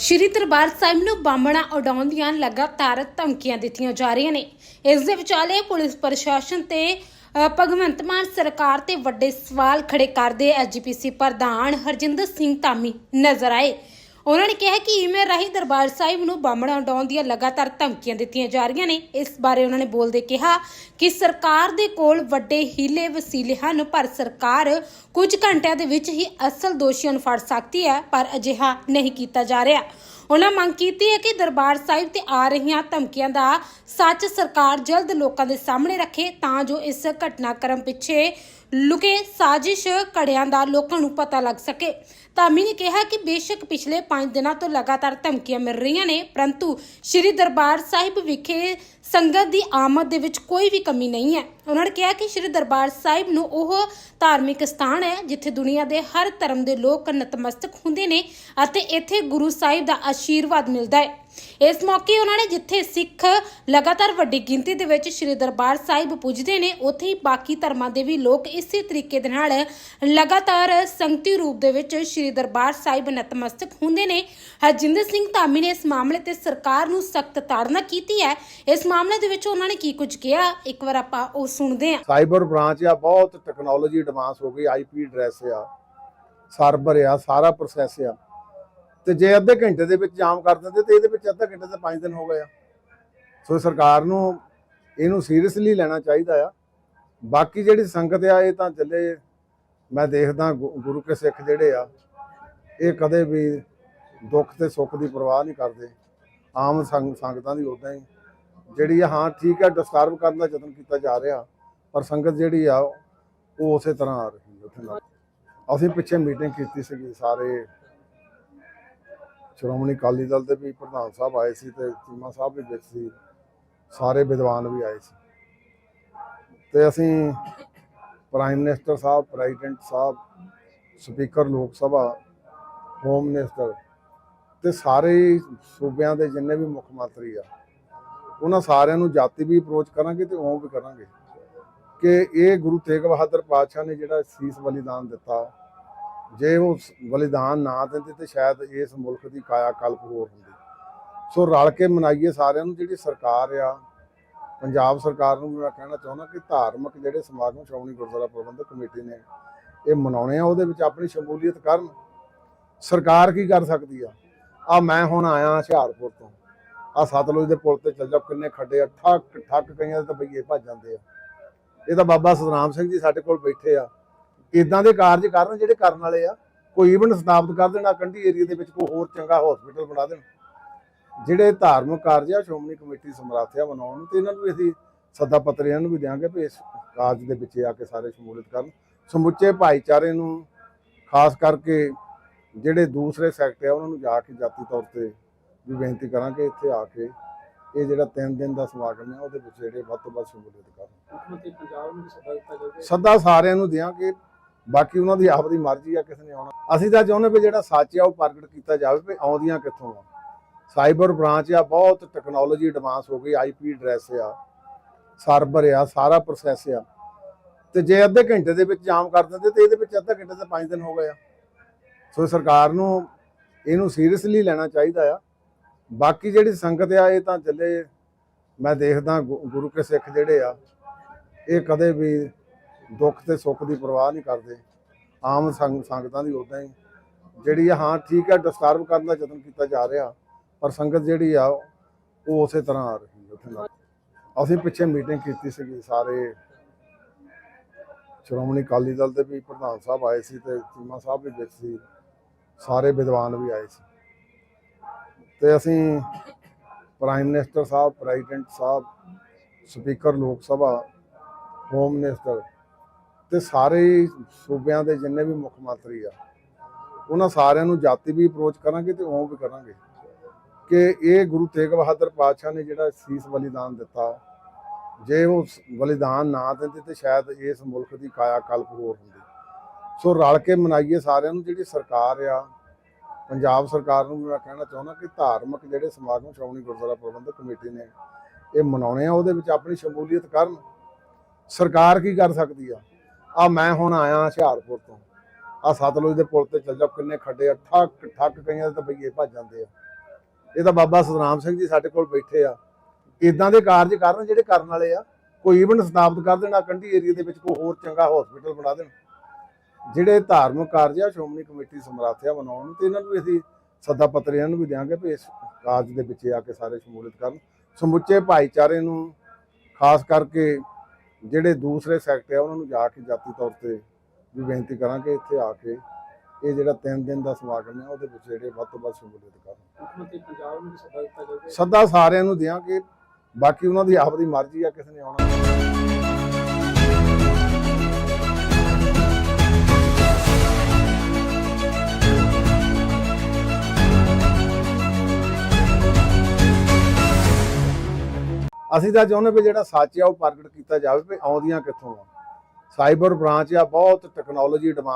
ਸ਼੍ਰੀ ਦਰਬਾਰ ਸਾਹਿਬ ਨੂੰ ਬਾਮਣਾ ਉਡਾਉਣ ਦੀਆਂ ਲਗਾਤਾਰ ਧਮਕੀਆਂ ਦਿੱਤੀਆਂ ਜਾ ਰਹੀਆਂ ਨੇ। ਇਸ ਦੇ ਵਿਚਾਲੇ ਪੁਲਿਸ ਪ੍ਰਸ਼ਾਸਨ ਤੇ ਅ, ਭਗਵੰਤ ਮਾਨ ਸਰਕਾਰ ਤੇ ਵੱਡੇ ਸਵਾਲ ਖੜੇ ਕਰਦੇ ਐਜੀਪੀਸੀ ਪ੍ਰਧਾਨ ਹਰਜਿੰਦਰ ਸਿੰਘ ਧਾਮੀ ਨਜ਼ਰ ਆਏ। ਉਹਨਾਂ ਨੇ ਕਿਹਾ ਕਿ ਈਮੇਲ ਰਾਹੀਂ ਦਰਬਾਰ ਸਾਹਿਬ ਨੂੰ ਬਾਮਣਾ ਉਡਾਉਣ ਦੀਆਂ ਲਗਾਤਾਰ ਧਮਕੀਆਂ ਦਿੱਤੀਆਂ ਜਾ ਰਹੀਆਂ ਨੇ। ਇਸ ਬਾਰੇ ਉਹਨਾਂ ਨੇ ਬੋਲਦੇ ਕਿਹਾ ਕਿ ਸਰਕਾਰ ਦੇ ਕੋਲ ਵੱਡੇ ਹੀਲੇ ਵਸੀਲੇ ਹਨ, ਪਰ ਸਰਕਾਰ ਕੁਝ ਘੰਟਿਆਂ ਦੇ ਵਿੱਚ ਹੀ ਅਸਲ ਦੋਸ਼ੀਆਂ ਨੂੰ ਫੜ ਸਕਦੀ ਹੈ, ਪਰ ਅਜਿਹਾ ਨਹੀਂ ਕੀਤਾ ਜਾ ਰਿਹਾ। ਉਹਨਾਂ ਮੰਗ ਕੀਤੀ ਹੈ ਕਿ ਦਰਬਾਰ ਸਾਹਿਬ ਤੇ ਆ ਰਹੀਆਂ ਧਮਕੀਆਂ ਦਾ ਸੱਚ ਸਰਕਾਰ ਜਲਦ ਲੋਕਾਂ ਦੇ ਸਾਹਮਣੇ ਰੱਖੇ, ਤਾਂ ਜੋ ਇਸ ਘਟਨਾਕ੍ਰਮ ਪਿੱਛੇ ਲੁਕੇ ਸਾਜ਼ਿਸ਼ ਕੜਿਆਂ ਦਾ ਲੋਕਾਂ ਨੂੰ ਪਤਾ ਲੱਗ ਸਕੇ। ਧਾਮੀ ਨੇ ਕਿਹਾ ਕਿ ਬੇਸ਼ੱਕ ਪਿਛਲੇ 5 ਦਿਨਾਂ ਤੋਂ ਲਗਾਤਾਰ ਧਮਕੀਆਂ ਮਿਲ ਰਹੀਆਂ ਨੇ, ਪਰੰਤੂ ਸ੍ਰੀ ਦਰਬਾਰ ਸਾਹਿਬ ਵਿਖੇ ਸੰਗਤ ਦੀ ਆਮਦ ਦੇ ਵਿੱਚ ਕੋਈ ਵੀ ਕਮੀ ਨਹੀਂ ਹੈ। ਉਹਨਾਂ ਨੇ ਕਿਹਾ ਕਿ ਸ੍ਰੀ ਦਰਬਾਰ ਸਾਹਿਬ ਨੂੰ ਉਹ ਧਾਰਮਿਕ ਸਥਾਨ ਹੈ, ਜਿੱਥੇ ਦੁਨੀਆ ਦੇ ਹਰ ਧਰਮ ਦੇ ਲੋਕ ਨਤਮਸਤਕ ਹੁੰਦੇ ਨੇ ਅਤੇ ਇੱਥੇ ਗੁਰੂ ਸਾਹਿਬ ਦਾ ਆਸ਼ੀਰਵਾਦ ਮਿਲਦਾ ਹੈ। ਇਸ ਮੌਕੇ ਉਹਨਾਂ ਨੇ ਜਿੱਥੇ ਸਿੱਖ ਲਗਾਤਾਰ ਵੱਡੀ ਗਿਣਤੀ ਦੇ ਵਿੱਚ ਸ੍ਰੀ ਦਰਬਾਰ ਸਾਹਿਬ ਪੁੱਜਦੇ ਨੇ, ਉੱਥੇ ਹੀ ਬਾਕੀ ਧਰਮਾਂ ਦੇ ਵੀ ਲੋਕ ਇਸੇ ਤਰੀਕੇ ਦੇ ਨਾਲ ਲਗਾਤਾਰ ਸੰਗਤੀ ਰੂਪ ਦੇ ਵਿੱਚ ਸ੍ਰੀ ਦਰਬਾਰ ਸਾਹਿਬ ਨਤਮਸਤਕ ਹੁੰਦੇ ਨੇ। ਹਰਜਿੰਦਰ ਸਿੰਘ ਧਾਮੀ ਨੇ ਇਸ ਮਾਮਲੇ ਤੇ ਸਰਕਾਰ ਨੂੰ ਸਖਤ ਤਾੜਨਾ ਕੀਤੀ ਹੈ। ਇਸ ਮਾਮਲੇ ਦੇ ਵਿੱਚ ਉਹਨਾਂ ਨੇ ਕੀ ਕੁਝ ਕਿਹਾ? ਇੱਕ ਵਾਰ ਆਪਾਂ ਉਹ ਸੁਣਦੇ ਹਾਂ। ਸਾਈਬਰ ਬ੍ਰਾਂਚ ਆ, ਬਹੁਤ ਟੈਕਨੋਲੋਜੀ ਐਡਵਾਂਸ ਹੋ ਗਈ ਆਈਪੀ ਐਡਰੈਸ ਆ ਸਰਵਰ ਆ, ਸਾਰਾ ਪ੍ਰੋਸੈਸ ਆ। ਤੇ ਜੇ ਅੱਧੇ ਘੰਟੇ ਦੇ ਵਿੱਚ ਜਾਮ ਕਰ ਦਿੰਦੇ ਤੇ ਇਹਦੇ ਵਿੱਚ ਅੱਧਾ ਘੰਟੇ ਤੇ 5 ਦਿਨ ਹੋ ਗਏ ਆ। ਸੋ ਸਰਕਾਰ ਨੂੰ ਇਹਨੂੰ ਸੀਰੀਅਸਲੀ ਲੈਣਾ ਚਾਹੀਦਾ ਆ। ਬਾਕੀ ਜਿਹੜੀ ਸੰਗਤ ਆ, ਇਹ ਤਾਂ ਚੱਲੇ ਮੈਂ ਦੇਖਦਾ ਗੁ- ਗੁਰੂ ਕੇ ਸਿੱਖ ਜਿਹੜੇ ਆ, ਇਹ ਕਦੇ ਵੀ ਦੁੱਖ ਤੇ ਸੁੱਖ ਦੀ ਪਰਵਾਹ ਨਹੀਂ ਕਰਦੇ। ਆਮ ਸੰਗ, ਸੰਗਤਾਂ ਦੀ ਉਦਾਂ ਹੀ। ਜਿਹੜੀ ਆ, ਹਾਂ, ਠੀਕ ਹੈ ਡਿਸਟਰਬ ਕਰਨ ਦਾ ਯਤਨ ਕੀਤਾ ਜਾ ਰਿਹਾ, ਪਰ ਸੰਗਤ ਜਿਹੜੀ ਆ, ਉਹ ਉਸੇ ਤਰ੍ਹਾਂ ਆ ਰਹੀ ਹੈ। ਉੱਥੇ ਨਾਲ ਅਸੀਂ ਪਿੱਛੇ ਮੀਟਿੰਗ ਕੀਤੀ ਸੀਗੀ ਸਾਰੇ ਸ਼੍ਰੋਮਣੀ ਅਕਾਲੀ ਦਲ ਦੇ ਵੀ ਪ੍ਰਧਾਨ ਸਾਹਿਬ ਆਏ ਸੀ ਤੇ ਚੀਮਾ ਸਾਹਿਬ ਵੀ ਵਿੱਚ ਸੀ। ਸਾਰੇ ਵਿਦਵਾਨ ਵੀ ਆਏ ਸੀ। ਤੇ ਅਸੀਂ ਪ੍ਰਾਈਮ ਮਿਨਿਸਟਰ ਸਾਹਿਬ ਪ੍ਰੈਜ਼ੀਡੈਂਟ ਸਾਹਿਬ speaker Lok Sabha home minister ਤੇ ਸਾਰੇ ਹੀ ਸੂਬਿਆਂ ਦੇ ਜਿੰਨੇ ਵੀ ਮੁੱਖ ਮੰਤਰੀ ਆ, ਉਹਨਾਂ ਸਾਰਿਆਂ ਨੂੰ ਜਾਤੀ ਵੀ ਅਪਰੋਚ ਕਰਾਂਗੇ ਤੇ ਉਹ ਵੀ ਕਰਾਂਗੇ। ਕਿ ਇਹ ਗੁਰੂ ਤੇਗ ਬਹਾਦਰ ਪਾਤਸ਼ਾਹ ਨੇ ਜਿਹੜਾ ਸੀਸ ਬਲੀਦਾਨ ਦਿੱਤਾ ਜੇ ਉਹ ਬਲੀਦਾਨ ਨਾ ਦਿੰਦੇ ਤੇ ਸ਼ਾਇਦ ਇਸ ਮੁਲਕ ਦੀ ਕਾਇਆ ਕਲਪ ਹੋਰ ਹੁੰਦੀ। ਸੋ ਰਲ ਕੇ ਮਨਾਈਏ ਸਾਰਿਆਂ ਨੂੰ, ਜਿਹੜੀ ਸਰਕਾਰ ਆ, ਪੰਜਾਬ ਸਰਕਾਰ ਨੂੰ ਵੀ ਮੈਂ ਕਹਿਣਾ ਚਾਹੁੰਦਾ ਕਿ ਧਾਰਮਿਕ ਜਿਹੜੇ ਸਮਾਗਮ ਸ਼੍ਰੋਮਣੀ ਗੁਰਦੁਆਰਾ ਪ੍ਰਬੰਧਕ ਕਮੇਟੀ ਨੇ ਇਹ ਮਨਾਉਣੇ ਆ, ਉਹਦੇ ਵਿੱਚ ਆਪਣੀ ਸ਼ਮੂਲੀਅਤ ਕਰਨ। ਸਰਕਾਰ ਕੀ ਕਰ ਸਕਦੀ ਆ? ਆ ਮੈਂ ਹੁਣ ਆਇਆ ਹੁਸ਼ਿਆਰਪੁਰ ਤੋਂ। ਆ ਸਤਲੁਜ ਦੇ ਪੁਲ ਤੇ ਚੱਲ ਜਾਓ, ਕਿੰਨੇ ਖੱਡੇ ਆ ਠੱਕ ਠੱਕ ਕਈਆਂ ਦੇ ਤਾਂ ਬਈਏ ਭੱਜ ਜਾਂਦੇ ਆ। ਇਹ ਤਾਂ ਬਾਬਾ ਸਤਨਾਮ ਸਿੰਘ ਜੀ ਸਾਡੇ ਕੋਲ ਬੈਠੇ ਆ। ਇਦਾਂ ਦੇ ਕਾਰਜ ਕਰਨ ਜਿਹੜੇ ਕਰਨ ਵਾਲੇ ਆ ਕੋਈ ਇਵਨ ਸਥਾਪਿਤ ਕਰ ਦੇਣਾ ਕੰਢੀ ਏਰੀਆ ਦੇ ਵਿੱਚ ਕੋਈ ਹੋਰ ਚੰਗਾ ਹਸਪੀਟਲ ਬਣਾ ਦੇਣ। ਜਿਹੜੇ ਧਾਰਮਿਕ ਕਾਰਜ ਆ ਸ਼੍ਰੋਮਣੀ ਕਮੇਟੀ ਸਮਰਾਥਿਆ ਬਣਾਉਣ ਨੂੰ ਤੇ ਇਹਨਾਂ ਨੂੰ ਵੀ ਅਸੀਂ ਸੱਦਾ ਪੱਤਰ ਇਹਨਾਂ ਨੂੰ ਵੀ ਦਿਆਂਗੇ ਵੀ ਇਸ ਕਾਰਜ ਦੇ ਵਿੱਚ ਆ ਕੇ ਸਾਰੇ ਸ਼ਮੂਲੀਅਤ ਕਰਨ। ਸਮੁੱਚੇ ਭਾਈਚਾਰੇ ਨੂੰ ਖਾਸ ਕਰਕੇ ਜਿਹੜੇ ਦੂਸਰੇ ਸੈਕਟਰ ਆ ਉਹਨਾਂ ਨੂੰ ਜਾ ਕੇ ਜਾਤੀ ਤੌਰ ਤੇ ਵੀ ਬੇਨਤੀ ਕਰਾਂਗੇ ਇੱਥੇ ਆ ਕੇ ਇਹ ਜਿਹੜਾ 3 ਦਿਨ ਦਾ ਸਮਾਗਮ ਹੈ ਉਹਦੇ ਵਿੱਚ ਜਿਹੜੇ ਵੱਧ ਤੋਂ ਵੱਧ ਸ਼ਮੂਲੀਅਤ ਕਰਨ। ਮੁੱਖ ਮੰਤਰੀ ਪੰਜਾਬ ਨੂੰ ਵੀ ਸੱਦਾ ਦਿੱਤਾ ਸੱਦਾ ਸਾਰਿਆਂ ਨੂੰ ਦਿਆਂਗੇ। ਬਾਕੀ ਉਹਨਾਂ ਦੀ ਆਪਦੀ ਮਰਜ਼ੀ ਆ, ਕਿਸੇ ਨੇ ਆਉਣਾ। ਅਸੀਂ ਤਾਂ ਚਾਹੁੰਦੇ ਵੀ ਜਿਹੜਾ ਸੱਚ ਆ ਉਹ ਪ੍ਰਗਟ ਕੀਤਾ ਜਾਵੇ ਵੀ ਆਉਂਦੀਆਂ ਕਿੱਥੋਂ ਆ। ਸਾਈਬਰ ਬ੍ਰਾਂਚ ਆ, ਬਹੁਤ ਟੈਕਨੋਲੋਜੀ ਐਡਵਾਂਸ ਹੋ ਗਈ ਆਈਪੀ ਐਡਰੈਸ ਆ ਸਰਵਰ ਆ, ਸਾਰਾ ਪ੍ਰੋਸੈਸ ਆ। ਤੇ ਜੇ ਅੱਧੇ ਘੰਟੇ ਦੇ ਵਿੱਚ ਜਾਮ ਕਰ ਦਿੰਦੇ ਤੇ ਇਹਦੇ ਵਿੱਚ ਅੱਧਾ ਘੰਟੇ ਤੇ 5 ਦਿਨ ਹੋ ਗਏ ਆ। ਸੋ ਸਰਕਾਰ ਨੂੰ ਇਹਨੂੰ ਸੀਰੀਅਸਲੀ ਲੈਣਾ ਚਾਹੀਦਾ ਆ। ਬਾਕੀ ਜਿਹੜੀ ਸੰਗਤ ਆ, ਇਹ ਤਾਂ ਚੱਲੇ, ਮੈਂ ਦੇਖਦਾ ਗੁ- ਗੁਰੂ ਕੇ ਸਿੱਖ ਜਿਹੜੇ ਆ, ਇਹ ਕਦੇ ਵੀ ਦੁੱਖ ਤੇ ਸੁੱਖ ਦੀ ਪਰਵਾਹ ਨਹੀਂ ਕਰਦੇ। ਆਮ ਸੰਗ, ਸੰਗਤਾਂ ਦੀ ਉਦਾਂ ਹੀ। ਜਿਹੜੀ ਆ, ਹਾਂ, ਠੀਕ ਹੈ ਡਿਸਟਰਬ ਕਰਨ ਦਾ ਯਤਨ ਕੀਤਾ ਜਾ ਰਿਹਾ, ਪਰ ਸੰਗਤ ਜਿਹੜੀ ਆ, ਉਹ ਉਸੇ ਤਰ੍ਹਾਂ ਆ ਰਹੀ ਹੈ, ਉੱਥੇ ਨਾਲ। ਅਸੀਂ ਪਿੱਛੇ ਮੀਟਿੰਗ ਕੀਤੀ ਸੀਗੀ, ਸਾਰੇ ਸ਼੍ਰੋਮਣੀ ਅਕਾਲੀ ਦਲ ਦੇ ਵੀ ਪ੍ਰਧਾਨ ਸਾਹਿਬ ਆਏ ਸੀ ਤੇ ਚੀਮਾ ਸਾਹਿਬ ਵੀ ਵਿੱਚ ਸੀ। ਸਾਰੇ ਵਿਦਵਾਨ ਵੀ ਆਏ ਸੀ। ਤੇ ਅਸੀਂ ਪ੍ਰਾਈਮ ਮਿਨਿਸਟਰ ਸਾਹਿਬ ਪ੍ਰੈਜ਼ੀਡੈਂਟ ਸਾਹਿਬ speaker Lok Sabha home minister ਤੇ ਸਾਰੇ ਸੂਬਿਆਂ ਦੇ ਜਿੰਨੇ ਵੀ ਮੁੱਖ ਮੰਤਰੀ ਆ, ਉਹਨਾਂ ਸਾਰਿਆਂ ਨੂੰ ਜਾਤੀ ਵੀ ਅਪਰੋਚ ਕਰਾਂਗੇ ਤੇ ਉਹ ਵੀ ਕਰਾਂਗੇ। ਕਿ ਇਹ ਗੁਰੂ ਤੇਗ ਬਹਾਦਰ ਪਾਤਸ਼ਾਹ ਨੇ ਜਿਹੜਾ ਸੀਸ ਬਲੀਦਾਨ ਦਿੱਤਾ, ਜੇ ਉਹ ਬਲੀਦਾਨ ਨਾ ਦਿੰਦੇ ਤੇ ਸ਼ਾਇਦ ਇਸ ਮੁਲਕ ਦੀ ਕਾਇਆ ਕਲਪ ਹੋਰ ਹੁੰਦੀ। ਸੋ ਰਲ ਕੇ ਮਨਾਈਏ ਸਾਰਿਆਂ ਨੂੰ, ਜਿਹੜੀ ਸਰਕਾਰ ਆ, ਪੰਜਾਬ ਸਰਕਾਰ ਨੂੰ ਵੀ ਮੈਂ ਕਹਿਣਾ ਚਾਹੁੰਦਾ ਕਿ ਧਾਰਮਿਕ ਜਿਹੜੇ ਸਮਾਗਮ ਸ਼੍ਰੋਮਣੀ ਗੁਰਦੁਆਰਾ ਪ੍ਰਬੰਧਕ ਕਮੇਟੀ ਨੇ, ਇਹ ਮਨਾਉਣੇ ਆ, ਉਹਦੇ ਵਿੱਚ ਆਪਣੀ ਸ਼ਮੂਲੀਅਤ ਕਰਨ। ਸਰਕਾਰ ਕੀ ਕਰ ਸਕਦੀ ਆ? ਆ ਮੈਂ ਹੁਣ ਆਇਆ ਹੁਸ਼ਿਆਰਪੁਰ ਤੋਂ। ਆ ਸਤਲੁਜ ਦੇ ਪੁਲ ਤੇ ਚੱਲ ਜਾਓ, ਕਿੰਨੇ ਖੱਡੇ ਆ, ਠੱਕ ਠੱਕ ਕਈਆਂ ਦੇ ਤਾਂ ਬਈਏ ਭੱਜ ਜਾਂਦੇ ਆ। ਇਹ ਤਾਂ ਬਾਬਾ ਸਤਨਾਮ ਸਿੰਘ ਜੀ ਸਾਡੇ ਕੋਲ ਬੈਠੇ ਆ। ਇਦਾਂ ਦੇ ਕਾਰਜ ਕਰਨ ਜਿਹੜੇ ਕਰਨ ਵਾਲੇ ਆ, ਕੋਈ ਈਵਨ ਸਥਾਪਿਤ ਕਰ ਦੇਣਾ ਕੰਢੀ ਏਰੀਆ ਦੇ ਵਿੱਚ ਕੋਈ ਹੋਰ ਚੰਗਾ ਹਸਪੀਟਲ ਬਣਾ ਦੇਣ। ਜਿਹੜੇ ਧਾਰਮਿਕ ਕਾਰਜ ਆ, ਸ਼੍ਰੋਮਣੀ ਕਮੇਟੀ ਸਮਰਾਥਿਆ ਬਣਾਉਣ ਨੂੰ, ਤੇ ਇਹਨਾਂ ਨੂੰ ਵੀ ਅਸੀਂ ਸੱਦਾ ਪੱਤਰ ਇਹਨਾਂ ਨੂੰ ਵੀ ਦਿਆਂਗੇ ਵੀ ਇਸ ਕਾਰਜ ਦੇ ਵਿੱਚ ਆ ਕੇ ਸਾਰੇ ਸ਼ਮੂਲੀਅਤ ਕਰਨ। ਸਮੁੱਚੇ ਭਾਈਚਾਰੇ ਨੂੰ ਖਾਸ ਕਰਕੇ ਜਿਹੜੇ ਦੂਸਰੇ ਸੈਕਟਰ ਆ ਉਹਨਾਂ ਨੂੰ ਜਾ ਕੇ ਜਾਤੀ ਤੌਰ ਤੇ ਵੀ ਬੇਨਤੀ ਕਰਾਂਗੇ ਇੱਥੇ ਆ ਕੇ ਇਹ ਜਿਹੜਾ 3 ਦਿਨ ਦਾ ਸਮਾਗਮ ਹੈ ਉਹਦੇ ਵਿੱਚ ਜਿਹੜੇ ਵੱਧ ਤੋਂ ਵੱਧ ਸ਼ਮੂਲੀਅਤ ਕਰਨ। ਮੁੱਖ ਮੰਤਰੀ ਪੰਜਾਬ ਨੂੰ ਸੱਦਾ ਦਿੱਤਾ ਜਾਊਗਾ ਸੱਦਾ ਸਾਰਿਆਂ ਨੂੰ ਦਿਆਂਗੇ ਬਾਕੀ ਉਹਨਾਂ ਦੀ ਆਪਦੀ ਮਰਜ਼ੀ ਆ ਕਿਸੇ ਨੇ ਆਉਣਾ। ਅਸੀਂ ਤਾਂ ਚਾਹੁੰਦੇ ਵੀ ਜਿਹੜਾ ਸੱਚ ਆ ਉਹ ਪ੍ਰਗਟ ਕੀਤਾ ਜਾਵੇ ਵੀ ਆਉਂਦੀਆਂ ਕਿੱਥੋਂ ਆ। ਸਾਈਬਰ ਬ੍ਰਾਂਚ ਆ, ਬਹੁਤ ਟੈਕਨੋਲੋਜੀ ਐਡਵਾਂਸ